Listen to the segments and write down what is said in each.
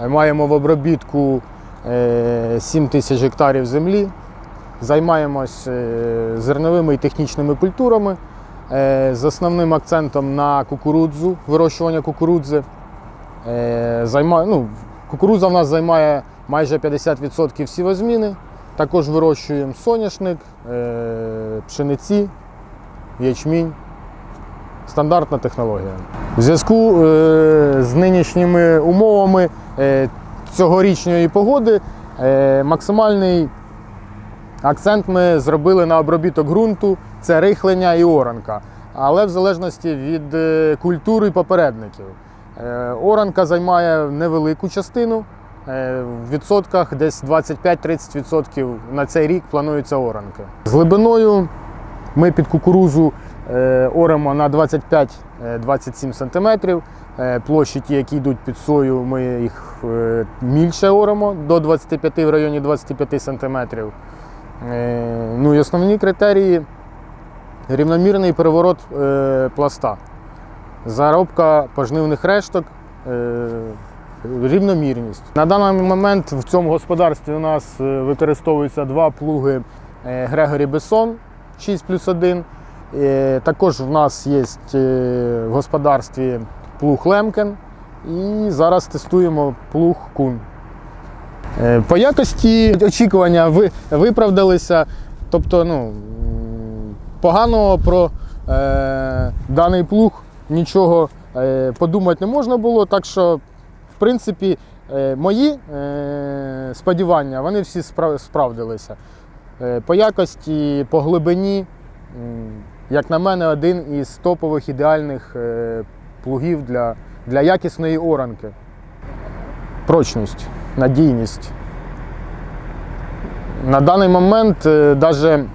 Е, Маємо в обробітку 7 тисяч гектарів землі. Займаємось е, зерновими і технічними культурами е, з основним акцентом на кукурудзу, вирощування кукурудзи. Е. Ну, кукурудза в нас займає майже 50% сівозміни. Також вирощуємо соняшник, е, пшениці, ячмінь. Стандартна технологія. В зв'язку е, з нинішніми умовами е, цьогорічної погоди е, максимальний акцент ми зробили на обробіток ґрунту, це рихлення і оранка. Але в залежності від культури попередників. Оранка займає невелику частину. В відсотках десь 25-30% на цей рік плануються оранки. З глибиною ми під кукурузу оремо на 25-27 см. Е, Площі ті, які йдуть під сою, ми їх е, мільше оремо до 25 в районі 25 см. Е, Ну і основні критерії рівномірний переворот е, пласта, заробка пожнивних решток, е, рівномірність. На даний момент в цьому господарстві у нас е, використовуються два плуги е, Грегорі Бесон 6 плюс 1. Е, Також в нас є е, в господарстві плуг Лемкен. І зараз тестуємо плуг Кун. Е, По якості очікування ви, виправдалися. Тобто, ну, поганого про е, даний плуг нічого е, подумати не можна було. Так що, в принципі, е, мої е, сподівання вони всі спра- справдилися. Е, по якості, по глибині, як на мене, один із топових ідеальних е, плугів для, для якісної оранки. Прочність, надійність. На даний момент навіть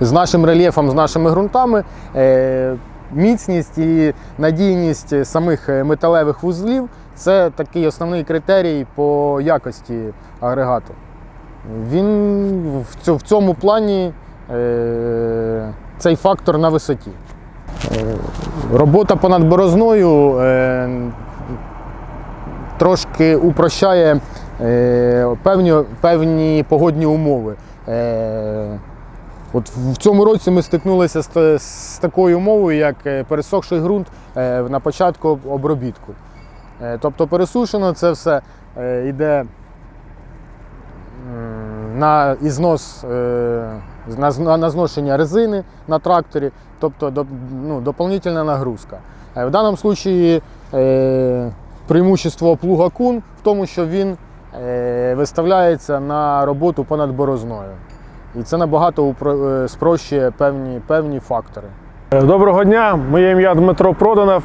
з нашим рельєфом, з нашими ґрунтами, е, міцність і надійність самих е, металевих вузлів це такий основний критерій по якості агрегату. Він в цьому плані е, цей фактор на висоті. Е, Робота понад борозною е, трошки упрощає е, певні, певні погодні умови. От в цьому році ми стикнулися з, з такою умовою, як пересохший ґрунт на початку обробітку. Тобто пересушено це все йде на ізнос, на, зношення резини на тракторі, тобто ну, доповнительна нагрузка. Е, В даному випадку е, преимущество плуга кун в тому, що він е, виставляється на роботу понад борозною. І це набагато спрощує певні, певні фактори. Доброго дня, моє ім'я Дмитро Проданов.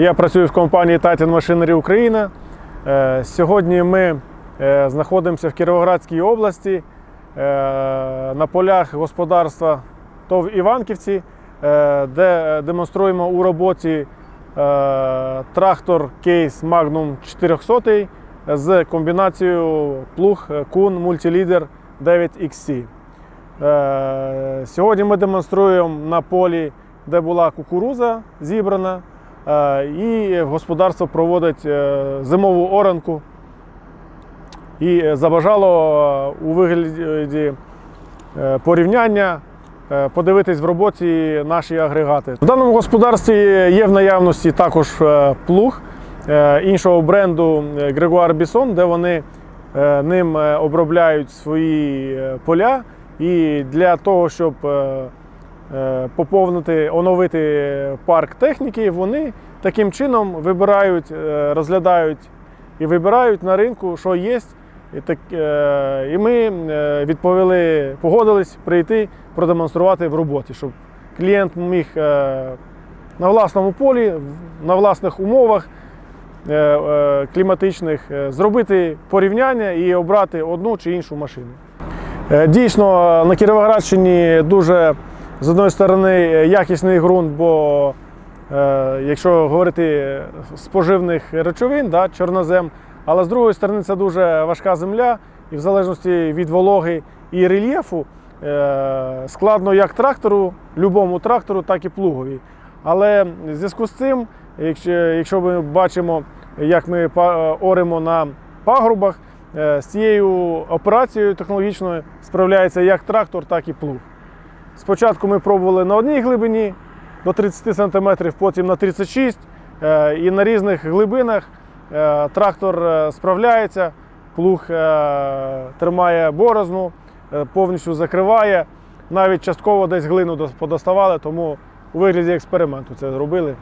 Я працюю в компанії Titan Machinery Україна. Сьогодні ми знаходимося в Кіровоградській області на полях господарства ТОВ Іванківці, е, де демонструємо у роботі е, трактор кейс Magnum 400 з комбінацією плуг Kuhn Multileader 9XC. Е, Сьогодні ми демонструємо на полі, де була кукуруза зібрана, е, і господарство проводить е, зимову оранку. І забажало е, у вигляді е, порівняння е, подивитись в роботі наші агрегати. В даному господарстві є в наявності також е, плуг е, іншого бренду е, Gregoire Bison, де вони е, ним е, обробляють свої е, поля. І для того, щоб е, е, поповнити, оновити парк техніки, вони таким чином вибирають, е, розглядають і вибирають на ринку, що є. І, так, е, і ми е, відповіли, погодились прийти продемонструвати в роботі, щоб клієнт міг е, на власному полі, на власних умовах кліматичних зробити порівняння і обрати одну чи іншу машину. Дійсно, на Кіровоградщині дуже з одної сторони якісний ґрунт, бо якщо говорити з поживних речовин, да, чорнозем, але з другої сторони це дуже важка земля, і в залежності від вологи і рельєфу е, складно як трактору, любому трактору, так і плугові. Але в зв'язку з цим, якщо, ми бачимо як ми оримо на пагорбах. Е, З цією операцією технологічною справляється як трактор, так і плуг. Спочатку ми пробували на одній глибині до 30 см, потім на 36 е, і на різних глибинах трактор е, справляється, плуг е, тримає борозну, е, повністю закриває. Навіть частково десь глину подоставали, тому у вигляді експерименту це зробили.